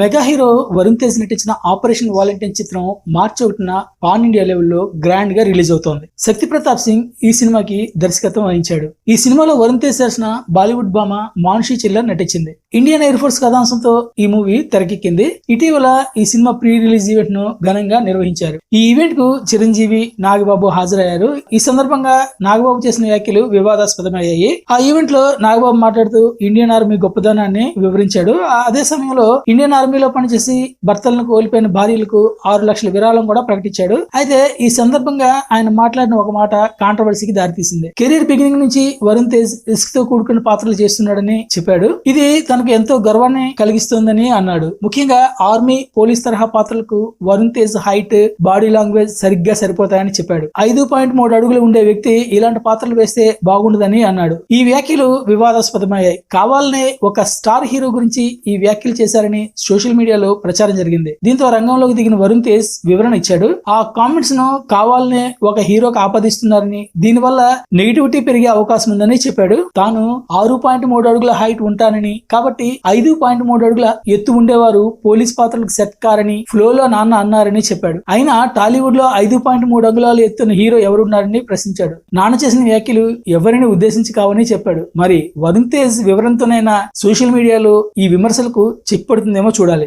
Mega hero Varun Tej నటించిన operation volunteer చిత్రం మార్చి ఒకటిన పాన్ ఇండియా లెవెల్లో గ్రాండ్గా రిలీజ్ అవుతోంది. శక్తి ప్రతాప్ సింగ్ ఈ సినిమాకి దర్శకత్వం వహించాడు. ఈ సినిమాలో వరుణ్ తేజ్ చేసిన బాలీవుడ్ భామ మానుషి చిల్లర్ నటించింది. ఇండియన్ ఎయిర్ ఫోర్స్ కథాంశంతో ఈ మూవీ తెరకెక్కింది. ఇటీవల ఈ సినిమా ప్రీ రిలీజ్ ఈవెంట్ను ఘనంగా నిర్వహించారు. ఈ ఈవెంట్కు చిరంజీవి నాగబాబు హాజరయ్యారు. ఈ సందర్భంగా నాగబాబు చేసిన వ్యాఖ్యలు వివాదాస్పదమయ్యాయి. ఆ ఈవెంట్లో నాగబాబు మాట్లాడుతూ ఇండియన్ ఆర్మీ గొప్పదనాన్ని వివరించాడు. అదే సమయంలో ఇండియన్ ఆర్మీలో పనిచేసి భర్తలను కోల్పోయిన భార్యలకు ఆరు లక్షల విరాళం కూడా ప్రకటించాడు. అయితే ఈ సందర్భంగా ఆయన మాట్లాడిన ఒక మాట కాంట్రవర్సీకి దారితీసింది. కెరీర్ బిగినింగ్ నుంచి వరుణ్ తేజ్ రిస్క్తో కూడుకున్న పాత్రలు చేస్తున్నాడని చెప్పాడు. ఇది తన తనకు ఎంతో గర్వాన్ని కలిగిస్తుందని అన్నాడు. ముఖ్యంగా ఆర్మీ పోలీస్ తరహా పాత్రలకు Varun Tej height body language సరిగ్గా సరిపోతాయని చెప్పాడు. ఐదు పాయింట్ మూడు అడుగులు ఉండే వ్యక్తి ఇలాంటి పాత్రలు వేస్తే బాగుండదని అన్నాడు. ఈ వ్యాఖ్యలు వివాదాస్పదమయ్యాయి. కావాలనే ఒక స్టార్ హీరో గురించి ఈ వ్యాఖ్యలు చేశారని సోషల్ మీడియాలో ప్రచారం జరిగింది. దీంతో రంగంలోకి దిగిన వరుణ్ తేజ్ వివరణ ఇచ్చాడు. ఆ కామెంట్స్ను కావాలనే ఒక హీరోకి ఆపాదిస్తున్నారని దీనివల్ల నెగిటివిటీ పెరిగే అవకాశం ఉందని చెప్పాడు. తాను ఆరు పాయింట్ మూడు అడుగుల హైట్ ఉంటానని కాబట్టి కాబట్టి ఐదు పాయింట్ మూడు అడుగుల ఎత్తు ఉండేవారు. పోలీస్ పాత్రలకు సెట్ కారని ఫ్లోలో నాన్న అన్నారని చెప్పాడు. అయినా టాలీవుడ్లో ఐదు పాయింట్ మూడు అంగుళాల ఎత్తున హీరో ఎవరున్నారని ప్రశ్నించాడు. నాన్న చేసిన వ్యాఖ్యలు ఎవరిని ఉద్దేశించి కావని చెప్పాడు. మరి వరుణ్ తేజ్ వివరంతోనైనా సోషల్ మీడియాలో ఈ విమర్శలకు చెక్ పడుతుందేమో చూడాలి.